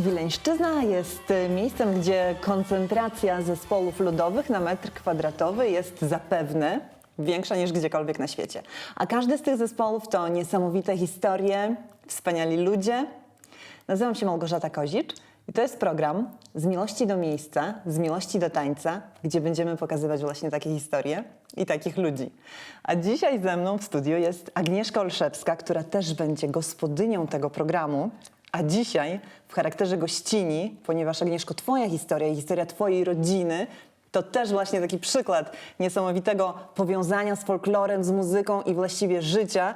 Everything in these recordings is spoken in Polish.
Wileńszczyzna jest miejscem, gdzie koncentracja zespołów ludowych na metr kwadratowy jest zapewne większa niż gdziekolwiek na świecie. A każdy z tych zespołów to niesamowite historie, wspaniali ludzie. Nazywam się Małgorzata Kozicz i to jest program Z miłości do miejsca, z miłości do tańca, gdzie będziemy pokazywać właśnie takie historie i takich ludzi. A dzisiaj ze mną w studiu jest Agnieszka Olszewska, która też będzie gospodynią tego programu. A dzisiaj w charakterze gościni, ponieważ Agnieszko, Twoja historia i historia Twojej rodziny to też właśnie taki przykład niesamowitego powiązania z folklorem, z muzyką i właściwie życia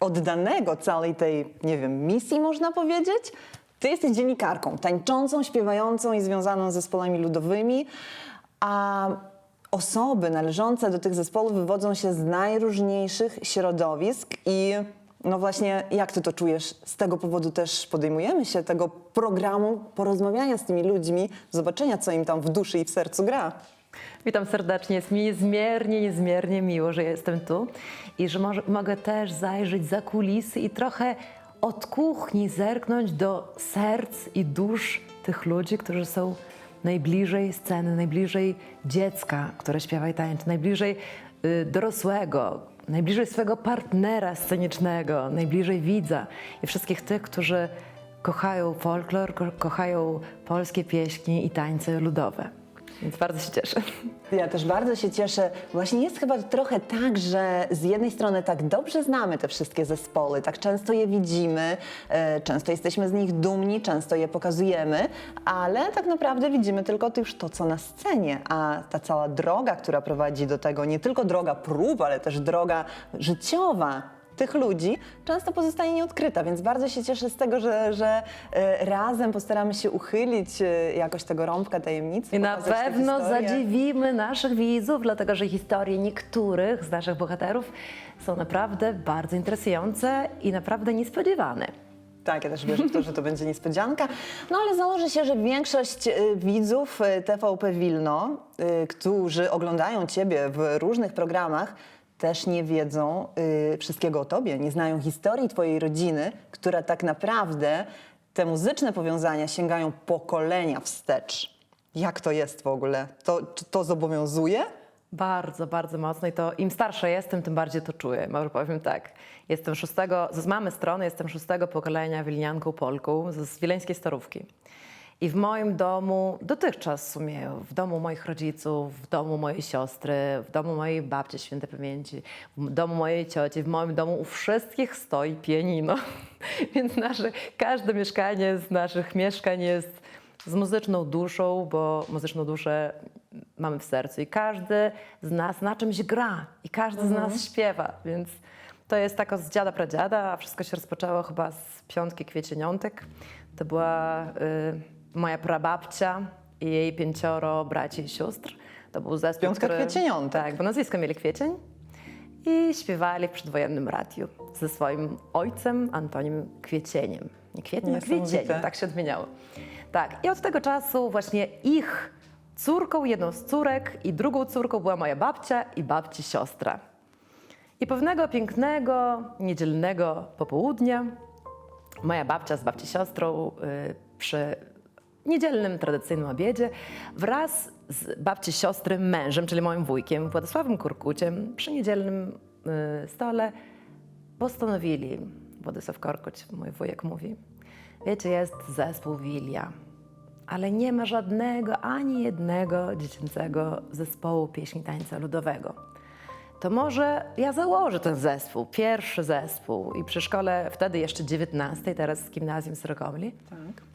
oddanego całej tej, nie wiem, misji można powiedzieć. Ty jesteś dziennikarką, tańczącą, śpiewającą i związaną z zespołami ludowymi, a osoby należące do tych zespołów wywodzą się z najróżniejszych środowisk i no właśnie, jak ty to czujesz? Z tego powodu też podejmujemy się tego programu porozmawiania z tymi ludźmi, zobaczenia, co im tam w duszy i w sercu gra. Witam serdecznie. Jest mi niezmiernie, niezmiernie miło, że jestem tu i że mogę też zajrzeć za kulisy i trochę od kuchni zerknąć do serc i dusz tych ludzi, którzy są najbliżej sceny, najbliżej dziecka, które śpiewa i tańczy, najbliżej dorosłego, najbliżej swojego partnera scenicznego, najbliżej widza i wszystkich tych, którzy kochają folklor, ko- kochają polskie pieśni i tańce ludowe. Więc bardzo się cieszę. Ja też bardzo się cieszę. Właśnie jest chyba trochę tak, że z jednej strony tak dobrze znamy te wszystkie zespoły, tak często je widzimy, e, często jesteśmy z nich dumni, często je pokazujemy, ale tak naprawdę widzimy tylko już to, co na scenie, a ta cała droga, która prowadzi do tego, nie tylko droga prób, ale też droga życiowa, tych ludzi często pozostaje nieodkryta, więc bardzo się cieszę z tego, że, że e, razem postaramy się uchylić e, jakoś tego rąbka tajemnicy. I na pokazać te pewno historie. zadziwimy naszych widzów, dlatego że historie niektórych z naszych bohaterów są naprawdę bardzo interesujące i naprawdę niespodziewane. Tak, ja też wierzę w to, że to będzie niespodzianka. No ale założę się, że większość y, widzów y, TVP Wilno, y, którzy oglądają Ciebie w różnych programach, też nie wiedzą y, wszystkiego o Tobie, nie znają historii Twojej rodziny, która tak naprawdę te muzyczne powiązania sięgają pokolenia wstecz. Jak to jest w ogóle? To, czy to zobowiązuje? Bardzo, bardzo mocno i to im starsza jestem, tym bardziej to czuję. Może powiem tak, jestem szóstego, z mamy strony jestem szóstego pokolenia Wilnianką Polką z Wileńskiej Starówki. I w moim domu, dotychczas w sumie, w domu moich rodziców, w domu mojej siostry, w domu mojej babci świętej pamięci, w domu mojej cioci, w moim domu u wszystkich stoi pianino. Więc nasze, każde mieszkanie z naszych mieszkań jest z muzyczną duszą, bo muzyczną duszę mamy w sercu i każdy z nas na czymś gra i każdy z nas śpiewa, więc to jest tako z dziada pradziada, a wszystko się rozpoczęło chyba z piątki kwiecieniątek. To była y, moja prababcia i jej pięcioro braci i sióstr. To był zespół, Piątka Kwiecieniątek. Tak, bo nazwisko mieli Kwiecień i śpiewali w przedwojennym radiu ze swoim ojcem Antonim Kwiecieniem. Nie Kwietniem, a. Kwiecieniem, tak się odmieniało. Tak, i od tego czasu właśnie ich córką, jedną z córek i drugą córką była moja babcia i babci siostra. I pewnego pięknego, niedzielnego popołudnia moja babcia z babci siostrą y, przy niedzielnym, tradycyjnym obiedzie wraz z babci siostry mężem, czyli moim wujkiem Władysławem Kurkuciem przy niedzielnym y, stole postanowili, Władysław Korkuć, mój wujek mówi, wiecie, jest zespół Wilia, ale nie ma żadnego, ani jednego dziecięcego zespołu pieśni tańca ludowego. To może ja założę ten zespół, pierwszy zespół i przy szkole wtedy jeszcze 19, teraz z gimnazjum Srokomli. Tak.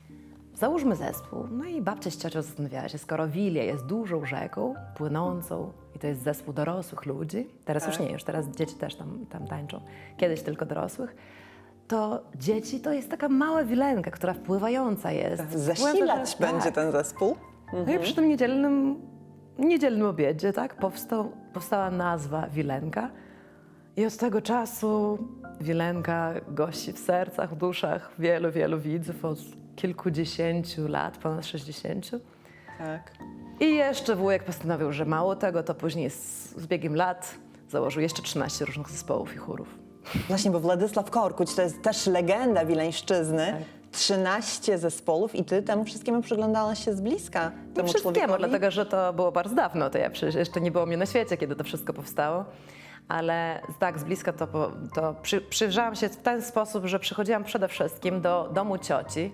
Załóżmy zespół. No i babcia z ciocią zastanawiała się, skoro Wilia jest dużą rzeką, płynącą i to jest zespół dorosłych ludzi, teraz już Tak. nie, już teraz dzieci też tam, tam tańczą, kiedyś tylko dorosłych, to dzieci to jest taka mała wilenka, która wpływająca jest. Zasilać Wpływająca, że- będzie tak. ten zespół. No i przy tym niedzielnym, niedzielnym obiedzie, tak, powstał, powstała nazwa Wilenka. I od tego czasu Wilenka gości w sercach, w duszach wielu, wielu widzów od kilkudziesięciu lat, ponad 60. Tak. I jeszcze wujek postanowił, że mało tego, to później z, z biegiem lat założył jeszcze 13 różnych zespołów i chórów. Właśnie, bo Władysław Korkuć to jest też legenda Wileńszczyzny. 13 zespołów i ty temu wszystkiemu przyglądałaś się z bliska. Nie Temu wszystkiemu, człowiekowi. dlatego że to było bardzo dawno, to ja przecież jeszcze nie było mnie na świecie, kiedy to wszystko powstało. Ale tak, z bliska to, to przy, przyjrzałam się w ten sposób, że przychodziłam przede wszystkim do domu cioci,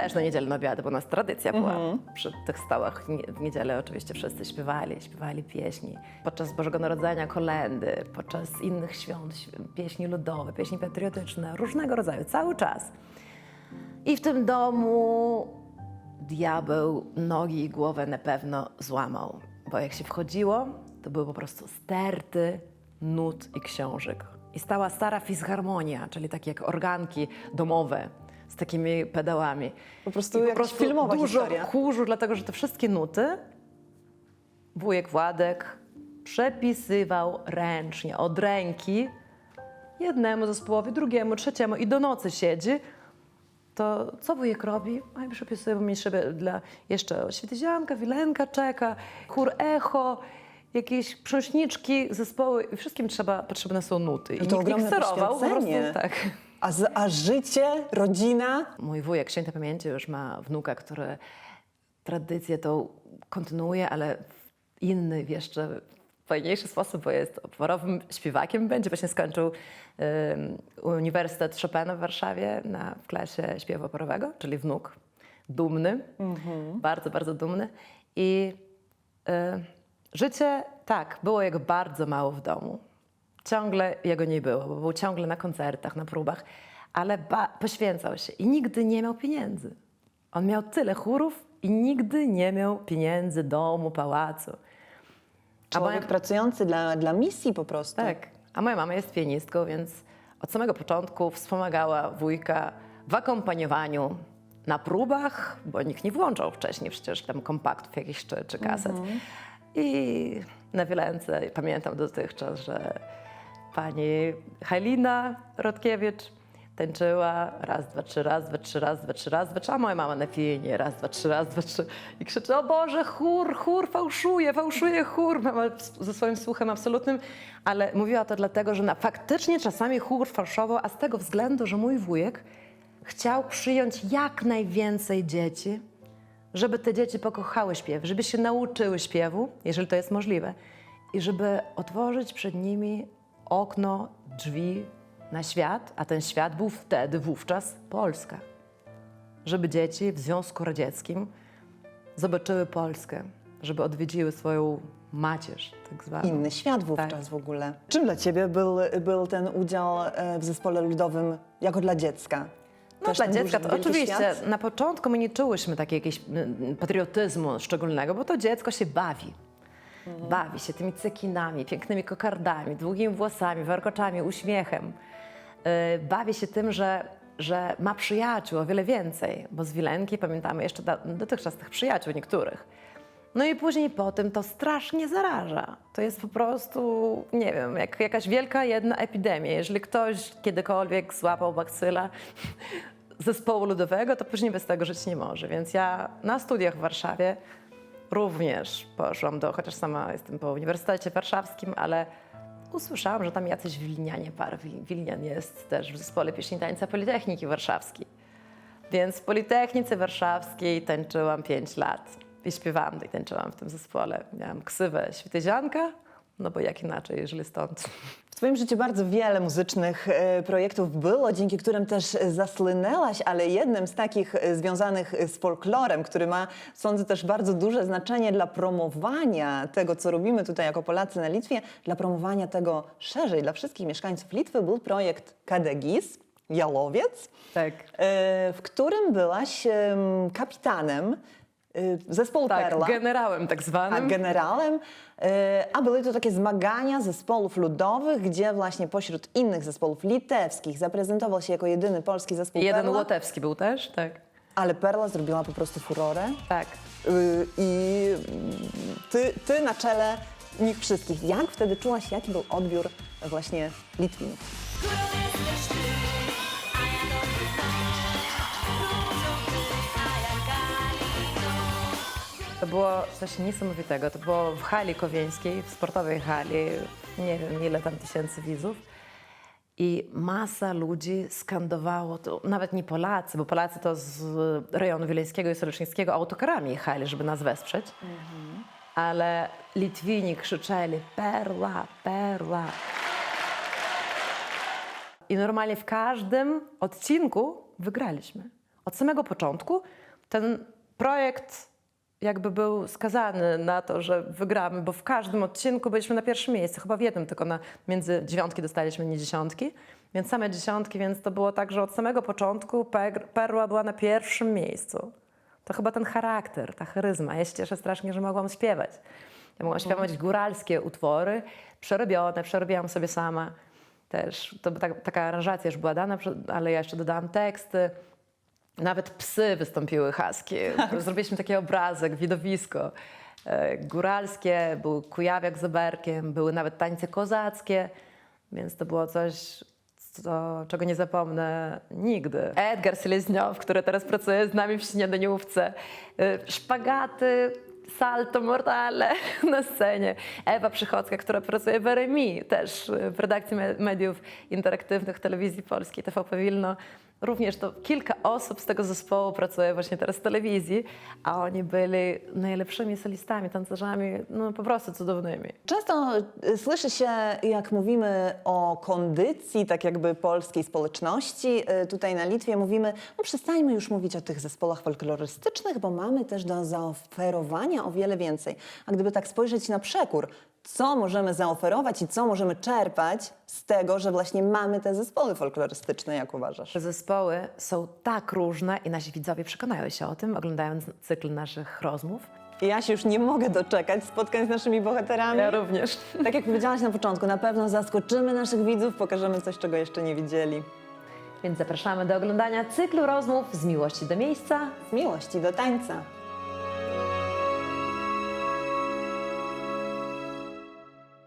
też na niedzielne obiady, bo nas tradycja była. Przy tych stołach w nie- w niedzielę oczywiście wszyscy śpiewali, śpiewali pieśni. Podczas Bożego Narodzenia kolendy, podczas innych świąt, św- pieśni ludowe, pieśni patriotyczne, różnego rodzaju, cały czas. I w tym domu diabeł nogi i głowę na pewno złamał, bo jak się wchodziło, to były po prostu sterty nut i książek. I stała stara fisharmonia, czyli takie jak organki domowe z takimi pedałami. Po prostu I jakaś filmowa dużo historia. kurzu, dlatego że te wszystkie nuty wujek Władek przepisywał ręcznie, od ręki, jednemu zespołowi, drugiemu, trzeciemu i do nocy siedzi, to co wujek robi? A ja przepisuję, bo mi sobie dla jeszcze Świetyzianka, Wilenka czeka, chór echo, jakieś prząśniczki, zespoły wszystkim trzeba, potrzebne są nuty. I to nikt nie sterował, po prostu tak. A, z, a życie, rodzina, Mój wujek, świętej pamięci, już ma wnuka, który tradycję tą kontynuuje, ale w inny, jeszcze fajniejszy sposób, bo jest operowym śpiewakiem. Będzie właśnie skończył ym, Uniwersytet Chopina w Warszawie na, w klasie śpiewu operowego, czyli wnuk. Dumny, bardzo, bardzo dumny. I y, życie, tak, było jego bardzo mało w domu. Ciągle jego nie było, bo był ciągle na koncertach, na próbach, ale poświęcał się i nigdy nie miał pieniędzy. On miał tyle chórów i nigdy nie miał pieniędzy, domu, pałacu. A człowiek moja, pracujący dla, dla misji po prostu. tak, a moja mama jest pianistką, więc od samego początku wspomagała wujka w akompaniowaniu na próbach, bo nikt nie włączał wcześniej przecież tam kompaktów jakichś czy, czy kaset. I na Wielence pamiętam dotychczas, że pani Halina Rodkiewicz tańczyła raz, dwa, trzy, raz, dwa, trzy, raz, dwa, trzy, raz, dwa, trzy, a moja mama na pienie raz, dwa, trzy, raz, dwa, trzy. I krzyczy, o Boże, chór, chór, fałszuje, fałszuje chór, mama ze swoim słuchem absolutnym, ale mówiła to dlatego, że na, faktycznie czasami chór fałszował, a z tego względu, że mój wujek chciał przyjąć jak najwięcej dzieci, żeby te dzieci pokochały śpiew, żeby się nauczyły śpiewu, jeżeli to jest możliwe, i żeby otworzyć przed nimi okno, drzwi na świat, a ten świat był wtedy, wówczas Polska. Żeby dzieci w Związku Radzieckim zobaczyły Polskę, żeby odwiedziły swoją macierz, tak zwaną. Inny świat wówczas Tak. w ogóle. Czym dla ciebie był, był ten udział e, w zespole ludowym jako dla dziecka? No Też dla dziecka to oczywiście świat? na początku my nie czułyśmy takiego jakiegoś mm, patriotyzmu szczególnego, bo to dziecko się bawi. Bawi się tymi cekinami, pięknymi kokardami, długimi włosami, warkoczami, uśmiechem. Yy, bawi się tym, że, że ma przyjaciół o wiele więcej, bo z Wilenki pamiętamy jeszcze dotychczas tych przyjaciół niektórych. No i później po tym to strasznie zaraża. To jest po prostu, nie wiem, jak jakaś wielka jedna epidemia. Jeżeli ktoś kiedykolwiek złapał bakcyla zespołu ludowego, to później bez tego żyć nie może. Więc ja na studiach w Warszawie również poszłam do, chociaż sama jestem po Uniwersytecie Warszawskim, ale usłyszałam, że tam jacyś Wilinianie, par Wil- Wilinian jest też w zespole pieśni tańca Politechniki Warszawskiej. Więc w Politechnice Warszawskiej tańczyłam 5 lat i śpiewałam i tańczyłam w tym zespole. Miałam ksywę Świetyzianka, no bo jak inaczej, jeżeli stąd. W Twoim życiu bardzo wiele muzycznych e, projektów było, dzięki którym też e, zasłynęłaś, ale jednym z takich e, związanych z folklorem, który ma, sądzę, też bardzo duże znaczenie dla promowania tego, co robimy tutaj jako Polacy na Litwie, dla promowania tego szerzej dla wszystkich mieszkańców Litwy, był projekt Kadegis, Jalowiec, Tak. w którym byłaś em, kapitanem zespołu Tak, Perla. generałem tak a zwanym. generałem, e, a były to takie zmagania zespołów ludowych, gdzie właśnie pośród innych zespołów litewskich zaprezentował się jako jedyny polski zespół Jeden Perla, Łotewski był też, tak. ale Perla zrobiła po prostu furorę Tak. y, i ty, ty na czele nich wszystkich. Jak wtedy czułaś, jaki był odbiór właśnie Litwinów? Było coś niesamowitego. To było w hali kowieńskiej, w sportowej hali, nie wiem ile tam tysięcy widzów. I masa ludzi skandowało, to nawet nie Polacy, bo Polacy to z rejonu wileńskiego i soleczeńskiego autokarami jechali, żeby nas wesprzeć. Ale Litwini krzyczeli perła, perła. I normalnie w każdym odcinku wygraliśmy. Od samego początku ten projekt jakby był skazany na to, że wygramy, bo w każdym odcinku byliśmy na pierwszym miejscu, chyba w jednym tylko na między dziewiątki dostaliśmy nie dziesiątki, więc same dziesiątki, więc to było tak, że od samego początku Per- Perła była na pierwszym miejscu. To chyba ten charakter, ta charyzma. Ja się cieszę strasznie, że mogłam śpiewać. Ja mogłam śpiewać góralskie utwory, przerobione, przerobiłam sobie sama też. To tak, taka aranżacja już była dana, ale ja jeszcze dodałam teksty. Nawet psy wystąpiły haskie. Zrobiliśmy taki obrazek, widowisko e, góralskie, był kujawiak z oberkiem, były nawet tańce kozackie, więc to było coś, co, czego nie zapomnę nigdy. Edgar Selezniow, który teraz pracuje z nami w śniadaniówce, e, szpagaty, salto mortale na scenie. Ewa Przychodzka, która pracuje w RMI, też w redakcji me- mediów interaktywnych telewizji polskiej, TVP Wilno. Również to kilka osób z tego zespołu pracuje właśnie teraz w telewizji, a oni byli najlepszymi solistami, tancerzami, no po prostu cudownymi. Często y, słyszy się, jak mówimy o kondycji, tak jakby polskiej społeczności, y, tutaj na Litwie mówimy, no przestańmy już mówić o tych zespołach folklorystycznych, bo mamy też do zaoferowania o wiele więcej. A gdyby tak spojrzeć na przekór, co możemy zaoferować i co możemy czerpać z tego, że właśnie mamy te zespoły folklorystyczne, jak uważasz? Zespoły są tak różne i nasi widzowie przekonają się o tym, oglądając cykl naszych rozmów. Ja się już nie mogę doczekać spotkań z naszymi bohaterami. Ja również. Tak jak powiedziałaś na początku, na pewno zaskoczymy naszych widzów, pokażemy coś, czego jeszcze nie widzieli. Więc zapraszamy do oglądania cyklu rozmów z miłości do miejsca Z miłości do tańca.